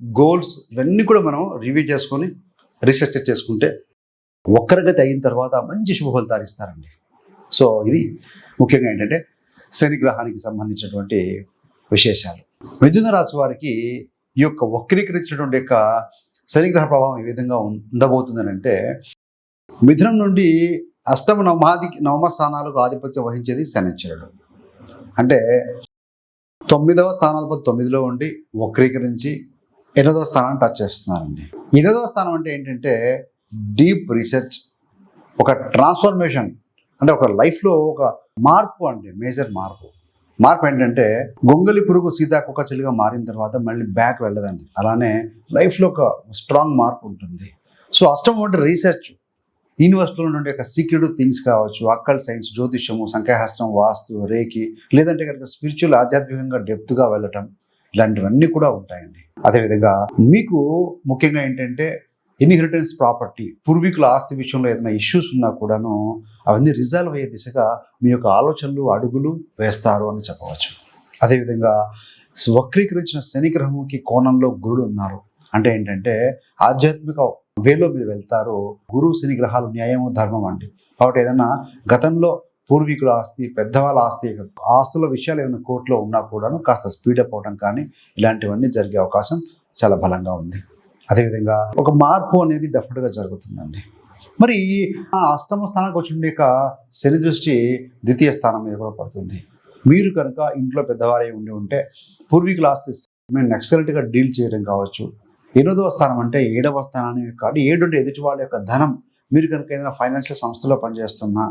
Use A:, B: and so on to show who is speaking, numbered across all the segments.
A: Goals ఇవన్నీ కూడా మనం రివ్యూ చేసుకొని రీసెర్చ్ చేసుకుంటే ఒక్కరిగతి అయిన తర్వాత మంచి శుభ ఫలితాలు ఇస్తారండి సో ఇది ముఖ్యంగా ఏంటంటే శని గ్రహానికి సంబంధించినటువంటి విశేషాలు. మిథున రాశి వారికి ఈ యొక్క వక్రీకరించినటువంటి యొక్క శనిగ్రహ ప్రభావం ఏ విధంగా ఉండబోతుందని అంటే మిథునం నుండి అష్టమ నవమాది నవమ స్థానాలకు ఆధిపత్యం వహించేది శనిచరుడు. అంటే తొమ్మిదవ స్థానాధిపతి తొమ్మిదిలో ఉండి వక్రీకరించి ఎనిమిదవ స్థానాన్ని టచ్ చేస్తున్నారండి. ఎనిమిదవ స్థానం అంటే ఏంటంటే డీప్ రీసెర్చ్ ఒక ట్రాన్స్ఫర్మేషన్ అంటే ఒక లైఫ్లో ఒక మార్పు అండి మేజర్ మార్పు. మార్పు ఏంటంటే గొంగలి పురుగు సీతాకొక చెల్లిగా మారిన తర్వాత మళ్ళీ బ్యాక్ వెళ్ళదండి. అలానే లైఫ్లో ఒక స్ట్రాంగ్ మార్పు ఉంటుంది. సో అష్టం అంటే రీసెర్చ్ యూనివర్సిటీలో ఉండే ఒక సీక్రెట్ థింగ్స్ కావచ్చు అక్కల్ సైన్స్ జ్యోతిష్యము సంఖ్యాశాస్త్రం వాస్తు రేకి లేదంటే కనుక స్పిరిచువల్ ఆధ్యాత్మికంగా డెప్త్గా వెళ్ళటం ఇలాంటివన్నీ కూడా ఉంటాయండి. అదేవిధంగా మీకు ముఖ్యంగా ఏంటంటే ఇన్హెరిటెన్స్ ప్రాపర్టీ పూర్వీకుల ఆస్తి విషయంలో ఏదైనా ఇష్యూస్ ఉన్నా కూడాను అవన్నీ రిజాల్వ్ అయ్యే దిశగా మీ యొక్క ఆలోచనలు అడుగులు వేస్తారు అని చెప్పవచ్చు. అదేవిధంగా వక్రీకరించిన శనిగ్రహముకి కోణంలో గురుడు ఉన్నారు. అంటే ఏంటంటే ఆధ్యాత్మిక వేలో మీరు వెళ్తారు. గురువు శని గ్రహాలు న్యాయము ధర్మం అండి. కాబట్టి ఏదైనా గతంలో పూర్వీకుల ఆస్తి పెద్దవాళ్ళ ఆస్తి ఆస్తుల విషయాలు ఏమైనా కోర్టులో ఉన్నా కూడాను కాస్త స్పీడప్ అవడం కానీ ఇలాంటివన్నీ జరిగే అవకాశం చాలా బలంగా ఉంది. అదేవిధంగా ఒక మార్పు అనేది డెఫినెట్గా జరుగుతుందండి. మరి అష్టమ స్థానానికి వచ్చిండేక శని దృష్టి ద్వితీయ స్థానం మీద కూడా పడుతుంది. మీరు కనుక ఇంట్లో పెద్దవారై ఉండి ఉంటే పూర్వీకుల ఆస్తి మేము ఎక్సలెంట్గా డీల్ చేయడం కావచ్చు. ఎనిమిదవ స్థానం అంటే ఏడవ స్థానాన్ని కాదు ఏడు ఎదుటి వాళ్ళ యొక్క ధనం మీరు కనుక ఏదైనా ఫైనాన్షియల్ సంస్థలో పనిచేస్తున్నా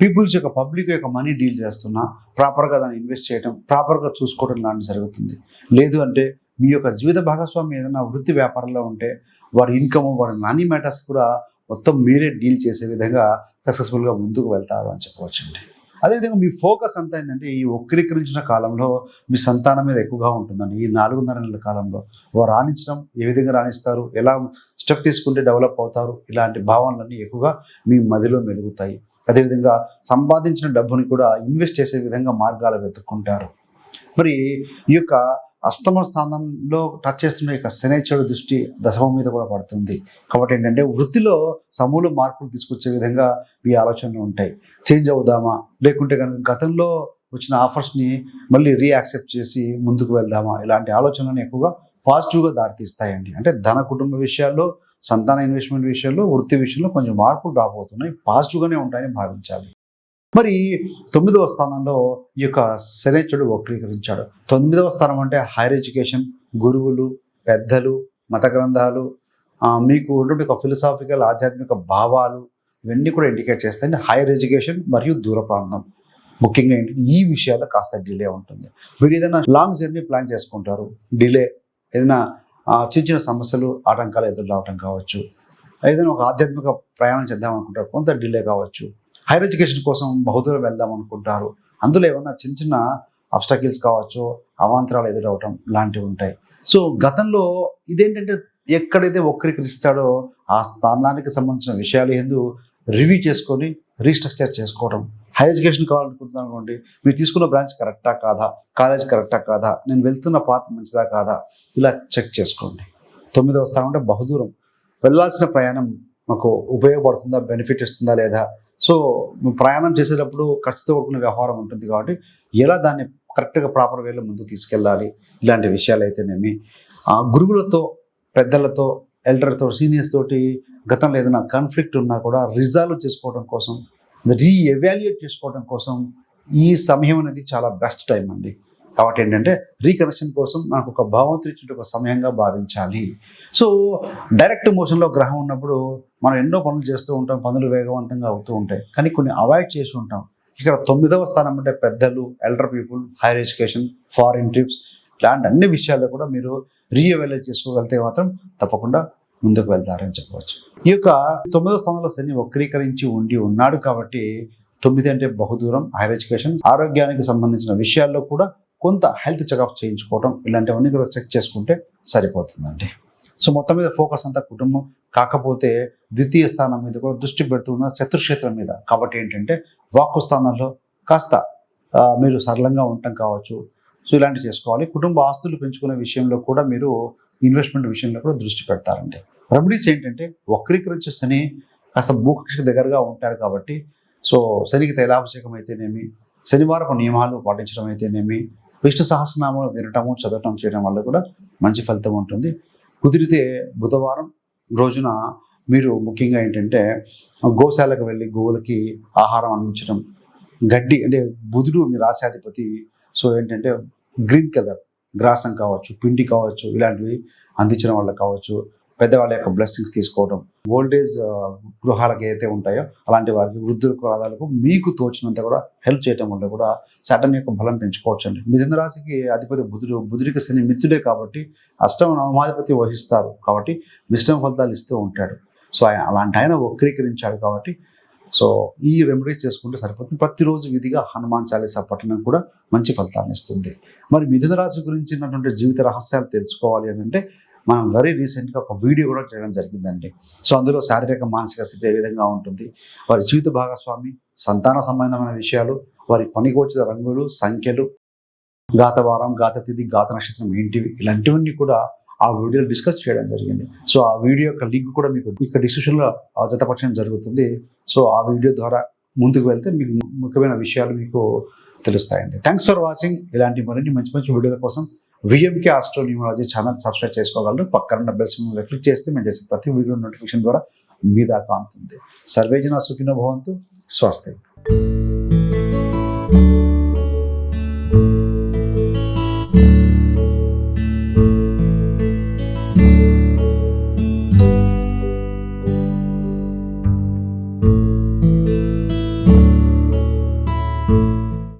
A: పీపుల్స్ యొక్క పబ్లిక్ యొక్క మనీ డీల్ చేస్తున్నా ప్రాపర్గా దాన్ని ఇన్వెస్ట్ చేయడం ప్రాపర్గా చూసుకోవడం లాంటి జరుగుతుంది. లేదు అంటే మీ యొక్క జీవిత భాగస్వామి ఏదైనా వృత్తి వ్యాపారంలో ఉంటే వారి ఇన్కమ్ వారి మనీ మ్యాటర్స్ కూడా మొత్తం మీరే డీల్ చేసే విధంగా సక్సెస్ఫుల్గా ముందుకు వెళ్తారు అని చెప్పవచ్చండి. అదేవిధంగా మీ ఫోకస్ అంతా ఏంటంటే ఈ వక్రీకరించిన కాలంలో మీ సంతానం మీద ఎక్కువగా ఉంటుందండి. ఈ నాలుగున్నర నెలల కాలంలో వారు రాణించడం ఏ విధంగా రాణిస్తారు? ఎలా స్టెప్ తీసుకుంటే డెవలప్ అవుతారు? ఇలాంటి భావనలన్నీ ఎక్కువగా మీ మదిలో మెలుగుతాయి. అదేవిధంగా సంపాదించిన డబ్బుని కూడా ఇన్వెస్ట్ చేసే విధంగా మార్గాలు వెతుక్కుంటారు. మరి ఈ యొక్క అష్టమ స్థానంలో టచ్ చేస్తున్న యొక్క శనేశ్వరుడు దృష్టి దశమం మీద కూడా పడుతుంది. కాబట్టి ఏంటంటే వృత్తిలో సమూల మార్పులు తీసుకొచ్చే విధంగా ఈ ఆలోచనలు ఉంటాయి. చేంజ్ అవుదామా? లేకుంటే కనుక గతంలో వచ్చిన ఆఫర్స్ని మళ్ళీ రీయాక్సెప్ట్ చేసి ముందుకు వెళ్దామా? ఇలాంటి ఆలోచనలను ఎక్కువగా పాజిటివ్గా దారితీస్తాయండి. అంటే ధన కుటుంబ విషయాల్లో సంతాన ఇన్వెస్ట్మెంట్ విషయంలో వృత్తి విషయంలో కొంచెం మార్పులు రాబోతున్నాయి పాజిటివ్గానే ఉంటాయని భావించాలి. మరి తొమ్మిదవ స్థానంలో ఈ యొక్క శనేశ్వరుడు వక్రీకరించాడు. తొమ్మిదవ స్థానం అంటే హైయర్ ఎడ్యుకేషన్ గురువులు పెద్దలు మత గ్రంథాలు మీకు ఉన్నటువంటి ఒక ఫిలసాఫికల్ ఆధ్యాత్మిక భావాలు ఇవన్నీ కూడా ఇండికేట్ చేస్తాయి హైయర్ ఎడ్యుకేషన్ మరియు దూర ప్రాంతం. ముఖ్యంగా ఏంటంటే ఈ విషయాల్లో కాస్త డిలే ఉంటుంది. మీరు ఏదైనా లాంగ్ జర్నీ ప్లాన్ చేసుకుంటారు. డిలే. ఏదైనా చిన్న చిన్న సమస్యలు ఆటంకాలు ఎదురు రావటం కావచ్చు. ఏదైనా ఒక ఆధ్యాత్మిక ప్రయాణం చేద్దాం అనుకుంటారు. కొంత డిలే కావచ్చు. హైయర్ ఎడ్యుకేషన్ కోసం బహుదూరం వెళ్దాం అనుకుంటారు. అందులో ఏమన్నా చిన్న చిన్న అబ్స్టకిల్స్ కావచ్చు అవాంతరాలు ఎదురవటం లాంటివి ఉంటాయి. సో గతంలో ఇదేంటంటే ఎక్కడైతే వక్రీకరిస్తాడో ఆ స్థానానికి సంబంధించిన విషయాలు ఎందు రివ్యూ చేసుకొని రీస్ట్రక్చర్ చేసుకోవడం హైయర్ ఎడ్యుకేషన్ కావాలనుకుంటున్నాను అనుకోండి మీరు తీసుకున్న బ్రాంచ్ కరెక్టా కాదా? కాలేజ్ కరెక్టా కాదా? నేను వెళ్తున్న పాత మంచిదా కాదా? ఇలా చెక్ చేసుకోండి. తొమ్మిదవ స్థానం అంటే బహుదూరం. వెళ్ళాల్సిన ప్రయాణం మాకు ఉపయోగపడుతుందా బెనిఫిట్ ఇస్తుందా లేదా? సో ప్రయాణం చేసేటప్పుడు ఖర్చుతో కూడుకున్న వ్యవహారం ఉంటుంది కాబట్టి ఎలా దాన్ని కరెక్ట్గా ప్రాపర్ వేలో ముందుకు తీసుకెళ్ళాలి? ఇలాంటి విషయాలు అయితేనేమి ఆ గురువులతో పెద్దలతో ఎల్డర్తో సీనియర్స్ తోటి గతంలో ఏదైనా కాన్ఫ్లిక్ట్ ఉన్నా కూడా రిజాల్వ్ చేసుకోవడం కోసం రీ ఎవాల్యుయేట్ చేసుకోవడం కోసం ఈ సమయం అనేది చాలా బెస్ట్ టైం అండి. కాబట్టి ఏంటంటే రీకనెక్షన్ కోసం మనకు ఒక భావంతులు ఇచ్చిన ఒక సమయంగా భావించాలి. సో డైరెక్ట్ మోషన్లో గ్రహం ఉన్నప్పుడు మనం ఎన్నో పనులు చేస్తూ ఉంటాం పనులు వేగవంతంగా అవుతూ ఉంటాయి. కానీ కొన్ని అవాయిడ్ చేసి ఉంటాం. ఇక్కడ తొమ్మిదవ స్థానం అంటే పెద్దలు elder people higher education foreign trips ఇలాంటి అన్ని విషయాల్లో కూడా మీరు రీఎవాల్యుయేట్ చేసుకోగలిగితే మాత్రం తప్పకుండా ముందుకు వెళ్తారని చెప్పవచ్చు. ఈ యొక్క తొమ్మిదవ స్థానంలో శని వక్రీకరించి ఉండి ఉన్నాడు కాబట్టి తొమ్మిది అంటే బహుదూరం హైయర్ ఎడ్యుకేషన్ ఆరోగ్యానికి సంబంధించిన విషయాల్లో కూడా కొంత హెల్త్ చెకప్ చేయించుకోవడం ఇలాంటివన్నీ కూడా చెక్ చేసుకుంటే సరిపోతుందండి. సో మొత్తం మీద ఫోకస్ అంతా కుటుంబం కాకపోతే ద్వితీయ స్థానం మీద కూడా దృష్టి పెడుతున్న శత్రుక్షేత్రం మీద. కాబట్టి ఏంటంటే వాక్కు స్థానంలో కాస్త మీరు సరళంగా ఉండటం కావచ్చు. సో ఇలాంటివి చేసుకోవాలి. కుటుంబ ఆస్తులు పెంచుకునే విషయంలో కూడా మీరు ఇన్వెస్ట్మెంట్ విషయంలో కూడా దృష్టి పెడతారండి. రెమెడీస్ ఏంటంటే వక్రీకరించే శని కాస్త భూకక్షకు దగ్గరగా ఉంటారు కాబట్టి సో శనికి తైలాభిషేకం అయితేనేమి శనివారపు నియమాలు పాటించడం అయితేనేమి విష్ణు సహస్రనామం వినటము చదవటం చేయడం వల్ల కూడా మంచి ఫలితం ఉంటుంది. కుదిరితే బుధవారం రోజున మీరు ముఖ్యంగా ఏంటంటే గోశాలకు వెళ్ళి గోవులకి ఆహారం అందించడం గడ్డి అంటే బుధుడు మీ రాశాధిపతి సో ఏంటంటే గ్రీన్ కలర్ గ్రాసం కావచ్చు పిండి కావచ్చు ఇలాంటివి అందించడం వల్ల కావచ్చు. పెద్దవాళ్ళ యొక్క బ్లెస్సింగ్స్ తీసుకోవడం ఓల్డేజ్ గృహాలకు ఏదైతే ఉంటాయో అలాంటి వారికి వృద్ధుల కులాదాలకు మీకు తోచినంత కూడా హెల్ప్ చేయడం వల్ల కూడా సటన్ యొక్క బలం పెంచుకోవచ్చు అండి మిథున రాశికి అధిపతి బుధుడు బుధుడికి శని మిత్రుడే కాబట్టి అష్టమ నవమాధిపతి వహిస్తారు కాబట్టి మిశ్రమ ఫలితాలు ఇస్తూ ఉంటాడు. సో ఆయన అలాంటి ఆయన వక్రీకరించాడు కాబట్టి సో ఈ రెమెడీస్ చేసుకుంటే సరిపోతుంది. ప్రతిరోజు విధిగా హనుమాన్ చాలీసా పట్టణం కూడా మంచి ఫలితాన్ని ఇస్తుంది. మరి మిథున రాశి గురించినటువంటి జీవిత రహస్యాలు తెలుసుకోవాలి అని అంటే మనం వెరీ రీసెంట్గా ఒక వీడియో కూడా చేయడం జరిగిందండి. సో అందులో శారీరక మానసిక స్థితి ఏ విధంగా ఉంటుంది వారి జీవిత భాగస్వామి సంతాన సంబంధమైన విషయాలు వారి పనికొచ్చిన రంగులు సంఖ్యలు గాత వారం గాత తిథి గాత నక్షత్రం ఏంటివి ఇలాంటివన్నీ కూడా ఆ వీడియోలో డిస్కస్ చేయడం జరిగింది. సో ఆ వీడియో యొక్క లింక్ కూడా మీకు ఇక్కడ డిస్క్రిప్షన్లో జతపక్షం జరుగుతుంది. సో ఆ వీడియో ద్వారా ముందుకు వెళ్తే మీకు ముఖ్యమైన విషయాలు మీకు తెలుస్తాయండి. థ్యాంక్స్ ఫర్ వాచింగ్ ఇలాంటి మరిన్ని మంచి మంచి వీడియోల కోసం విఎంకే ఆస్ట్రోన్యూమాలజీ ఛానల్ సబ్స్క్రైబ్ చేసుకోగలరు. పక్కన బెల్ సింబల్ క్లిక్ చేస్తే మేము చేసే ప్రతి వీడియో నోటిఫికేషన్ ద్వారా మీ దాకా అందుతుంది సర్వేజన సుఖినో భవంతు. స్వస్తి.